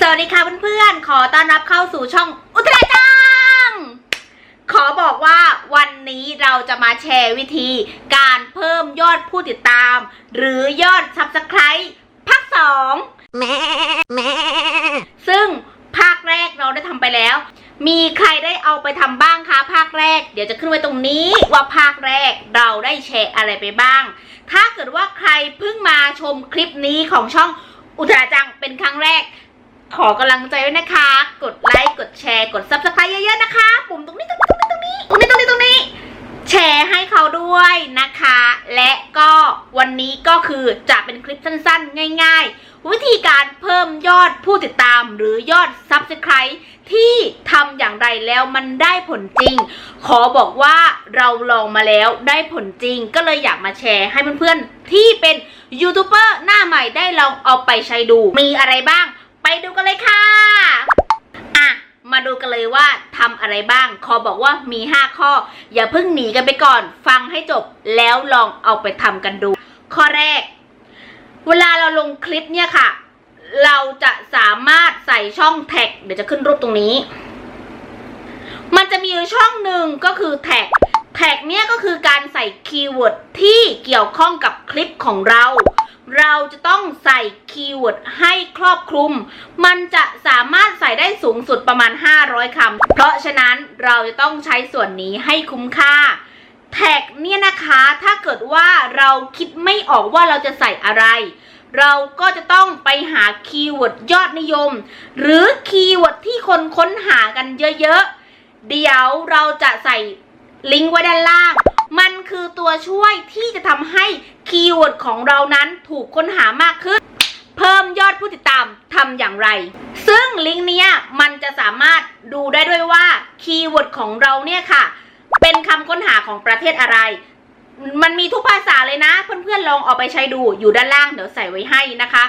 สวัสดีค่ะเพื่อนๆ ขอต้อนรับเข้าสู่ช่องอุตราจัง ขอบอกว่าวันนี้เราจะมาแชร์วิธีการเพิ่มยอดผู้ติดตาม หรือยอด Subscribe ภาคสองซึ่งภาคแรกเราได้ทำไปแล้ว มีใครได้เอาไปทำบ้างคะภาคแรก เดี๋ยวจะขึ้นไว้ตรงนี้ว่าภาคแรกเราได้แชร์อะไรไปบ้าง ถ้าเกิดว่าใครเพิ่งมาชมคลิปนี้ของช่องอุตราจังเป็นครั้งแรก ขอกำลังใจไว้นะคะ กดไลค์กดแชร์กด subscribe เยอะๆนะคะ ปุ่มตรงนี้ตรงนี้ตรงนี้ตรงนี้ตรงนี้ตรงนี้ แชร์ให้เขาด้วยนะคะ และก็วันนี้ก็คือจะเป็นคลิปสั้นๆ ง่ายๆ วิธีการเพิ่มยอดผู้ติดตามหรือยอด subscribe ที่ทำอย่างไรแล้วมันได้ผลจริง ขอบอกว่าเราลองมาแล้วได้ผลจริง ก็เลยอยากมาแชร์ให้เพื่อนๆที่เป็นยูทูบเบอร์หน้าใหม่ได้ลองเอาไปใช้ดู มีอะไรบ้าง ดูกันเลยค่ะ อะ มาดูกันเลยว่าทำอะไรบ้าง ขอบอกว่ามี 5 ข้อ อย่าเพิ่งหนีกันไปก่อน ฟังให้จบแล้วลองเอาไปทำกันดู ข้อแรก เวลาเราลงคลิปเนี่ยค่ะ เราจะสามารถใส่ช่องแท็ก เดี๋ยวจะขึ้นรูปตรงนี้ มันจะมีช่องหนึ่งก็คือแท็กแท็กเนี่ยก็คือการใส่คีย์เวิร์ดที่เกี่ยวข้องกับคลิปของเรา เราจะต้องใส่คีย์เวิร์ดให้ครอบคลุม มันจะสามารถใส่ได้สูงสุดประมาณ 500 คำ เพราะฉะนั้นเราจะต้องใช้ส่วนนี้ให้คุ้มค่า แท็กเนี่ยนะคะถ้าเกิดว่าเราคิดไม่ออกว่าเราจะใส่อะไร เราก็จะต้องไปหาคีย์เวิร์ดยอดนิยม หรือคีย์เวิร์ดที่คนค้นหากันเยอะๆ เดี๋ยวเราจะใส่ลิงก์ไว้ด้านล่าง มันคือตัวช่วยที่จะทำให้คีย์เวิร์ดของเรานั้นถูกค้นหามากขึ้น เพิ่มยอดผู้ติดตามทำอย่างไร ซึ่งลิงก์เนี้ยมันจะสามารถดูได้ด้วยว่าคีย์เวิร์ดของเราเนี่ยค่ะ เป็นคำค้นหาของประเทศอะไร มันมีทุกภาษาเลยนะ เพื่อนๆลองเอาไปใช้ดูอยู่ด้านล่างเดี๋ยวใส่ไว้ให้นะคะ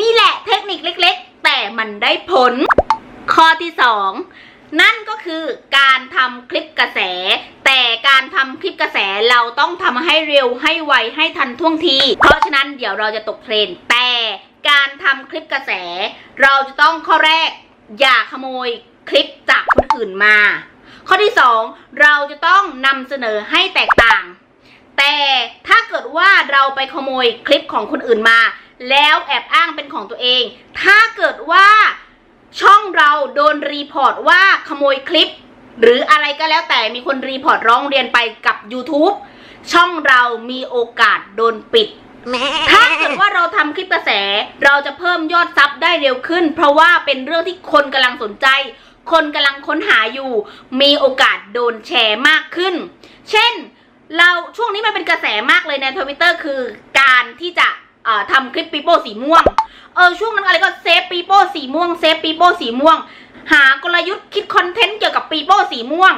นี่แหละเทคนิคเล็ก ๆ แต่มันได้ผล ข้อที่ 2 นั่นก็คือการทำคลิปกระแส แต่การทำคลิปกระแสเราต้องทำให้เร็วให้ไวให้ทันท่วงที เพราะฉะนั้นเดี๋ยวเราจะตกเทรนแต่การทำคลิปกระแส เราจะต้องข้อแรก อย่าขโมยคลิปจากคนอื่นมา ข้อที่ 2 เราจะต้องนำเสนอให้แตกต่าง แต่ถ้าเกิดว่าเราไปขโมยคลิปของคนอื่นมา แล้วแอบอ้างเป็นของตัวเอง ถ้าเกิดว่า ช่องเราโดนรีพอร์ตว่าขโมยคลิป หรืออะไรก็แล้วแต่มีคนรีพอร์ตร้องเรียนไปกับ YouTube ช่องเรามีโอกาสโดนปิด ถ้าเกิดว่าเราทำคลิปกระแส เราจะเพิ่มยอดซับได้เร็วขึ้น เพราะว่าเป็นเรื่องที่คนกำลังสนใจ คนกำลังค้นหาอยู่ มีโอกาสโดนแชร์มากขึ้น เช่น เราช่วงนี้มันเป็นกระแสมากเลยในทวิตเตอร์คือการที่จะทำคลิปปีโป้สีม่วง เออช่วงนั้นอะไรก็เซฟปีโป้สีม่วงเซฟปีโป้สีม่วง หากลยุทธ์คิดคอนเทนต์เกี่ยวกับปีโป้สีม่วง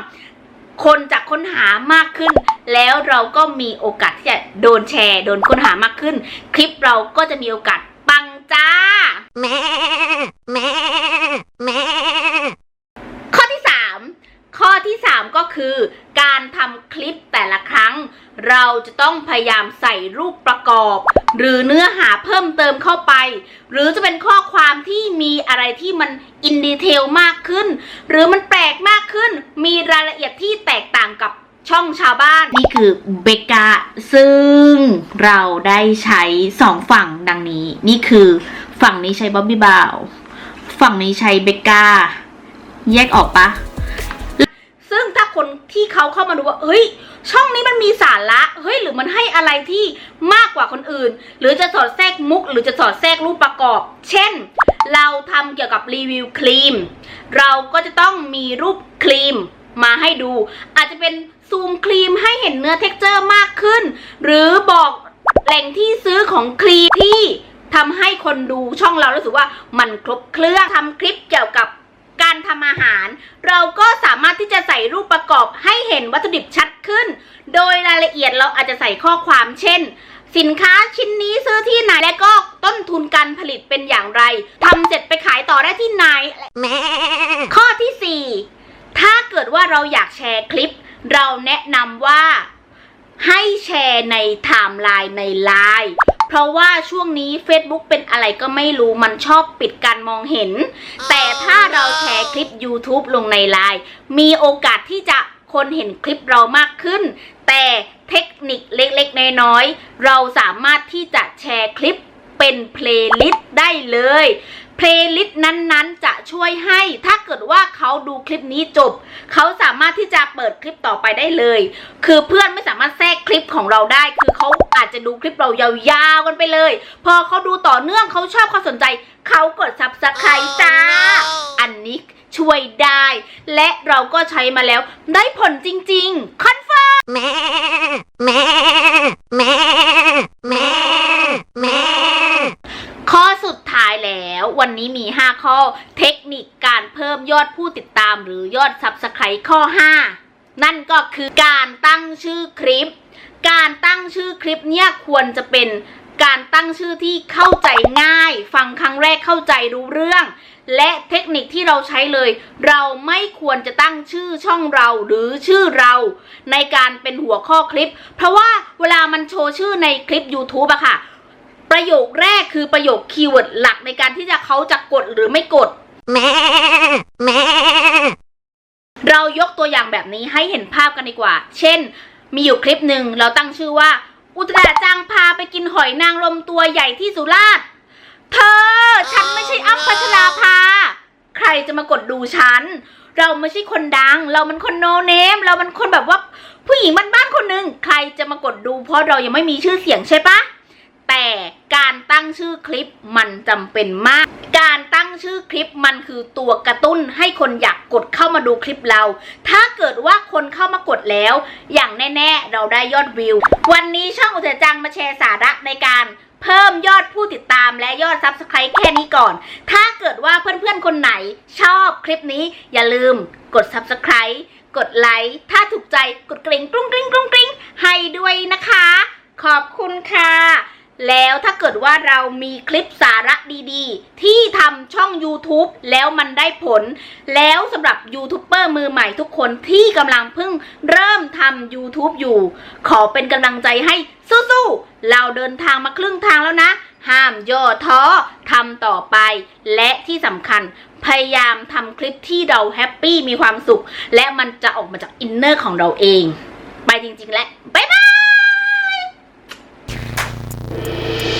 คนจะค้นหามากขึ้น แล้วเราก็มีโอกาสที่จะโดนแชร์ โดนค้นหามากขึ้น คลิปเราก็จะมีโอกาสปังจ้าข้อที่ 3 ข้อที่ 3 ก็คือ การทำคลิปแต่ละครั้ง เราจะต้องพยายามใส่รูปประกอบ หรือเนื้อหาเพิ่มเติมเข้าไป หรือจะเป็นข้อความที่มีอะไรที่มันอินดีเทลมากขึ้น หรือมันแปลกมากขึ้น มีรายละเอียดที่แตกต่างกับช่องชาวบ้านนี่คือเบกาซึ่งเราได้ใช้สองฝั่งดังนี้ นี่คือฝั่งนี้ใช้บ๊อบบี้บาว ฝั่งนี้ใช้เบกาแยกออกปะ คนที่เขาเข้ามาดูว่า เฮ้ย ช่องนี้มันมีสาระเฮ้ย หรือมันให้อะไรที่มากกว่าคนอื่น หรือจะสอดแทรกมุก หรือจะสอดแทรกรูปประกอบ เช่น เราทำเกี่ยวกับรีวิวครีม เราก็จะต้องมีรูปครีมมาให้ดู อาจจะเป็นซูมครีมให้เห็นเนื้อเท็กเจอร์มากขึ้น หรือบอกแหล่งที่ซื้อของครีมที่ทำให้คนดูช่องเรารู้สึกว่ามันครบเครื่องทำคลิปเกี่ยวกับ การทำอาหาร เราก็สามารถที่จะใส่รูปประกอบให้เห็นวัตถุดิบชัดขึ้น โดยรายละเอียดเราอาจจะใส่ข้อความเช่น สินค้าชิ้นนี้ซื้อที่ไหนและก็ต้นทุนการผลิตเป็นอย่างไรทำเสร็จไปขายต่อได้ที่ไหนข้อที่ 4 ถ้าเกิดว่าเราอยากแชร์คลิป เราแนะนำว่าให้แชร์ในไทม์ไลน์ในไลน์ เพราะว่าช่วงนี้ Facebook เป็นอะไรก็ไม่รู้มันชอบปิดการมองเห็น แต่ถ้าเราแชร์คลิป YouTube ลงในไลน์มีโอกาสที่จะคนเห็นคลิปเรามากขึ้น แต่เทคนิคเล็กๆ น้อยๆ เราสามารถที่จะแชร์คลิปเป็นเพลย์ลิสต์ได้เลยเพลย์ลิสต์นั้นๆ จะช่วยให้ถ้าเกิดว่าเขาดูคลิปนี้จบ เขาสามารถที่จะเปิดคลิปต่อไปได้เลย คือเพื่อนไม่สามารถแทรกค ลิปของเราได้ คือเขาอาจจะดูคลิปเรายาวๆกันไปเลย พอเขาดูต่อเนื่องเขาชอบเขาสนใจเขากด subscribe จ้า อันนี้ช่วยได้ และเราก็ใช้มาแล้วได้ผลจริงๆคอนเฟิร์มข้อสุดท้ายแล้ววันนี้มี 5 ข้อเทคนิคการเพิ่มยอดผู้ติดตามหรือยอด Subscribe ข้อ 5 นั่นก็คือการตั้งชื่อคลิป การตั้งชื่อคลิปเนี่ยควรจะเป็นการตั้งชื่อที่เข้าใจง่าย ฟังครั้งแรกเข้าใจรู้เรื่อง และเทคนิคที่เราใช้เลย เราไม่ควรจะตั้งชื่อช่องเราหรือชื่อเรา ในการเป็นหัวข้อคลิป เพราะว่าเวลามันโชว์ชื่อในคลิป YouTube อะค่ะ ประโยคแรกคือประโยคคีย์เวิร์ดหลักในการที่จะเขาจะกดหรือไม่กดเรายกตัวอย่างแบบนี้ให้เห็นภาพกันดีกว่า เช่น มีอยู่คลิปหนึ่งเราตั้งชื่อว่า อุตราจังพาไปกินหอยนางรมตัวใหญ่ที่สุราษฎร์เธอ ฉันไม่ใช่อ้ำพัชราภา ใครจะมากดดูฉัน เราไม่ใช่คนดัง เรามันคนโนเนม เรามันคนแบบว่าผู้หญิงบ้านๆคนหนึ่งใครจะมากดดูเพราะเรายังไม่มีชื่อเสียงใช่ปะแต่การตั้งชื่อคลิปมันจำเป็นมาก การตั้ง ชื่อคลิปมันคือตัวกระตุ้นให้คนอยากกดเข้ามาดูคลิปเรา ถ้าเกิดว่าคนเข้ามากดแล้ว อย่างแน่ๆ เราได้ยอดวิว วันนี้ช่องอุตจังมาแชร์สาระในการเพิ่มยอดผู้ติดตามและยอด Subscribe แค่นี้ก่อน ถ้าเกิดว่าเพื่อนๆ คนไหนชอบคลิปนี้อย่าลืมกด Subscribe กดไลค์ ถ้าถูกใจกดกริ่งกรุ้งกริ้งกรุ้งกริ้งให้ด้วยนะคะ ขอบคุณค่ะ แล้วถ้าเกิดว่าเรามีคลิปสาระดีๆ ที่ทำช่อง YouTube แล้วมันได้ผล แล้วสำหรับยูทูบเบอร์มือใหม่ทุกคนที่กำลังเพิ่งเริ่มทำ YouTube อยู่ ขอเป็นกำลังใจให้สู้ๆ เราเดินทางมาครึ่งทางแล้วนะ ห้ามย่อท้อทำต่อไป และที่สำคัญพยายามทำคลิปที่เราแฮปปี้มีความสุข และมันจะออกมาจากอินเนอร์ของเราเอง ไปจริงๆ และบ๊ายบาย Música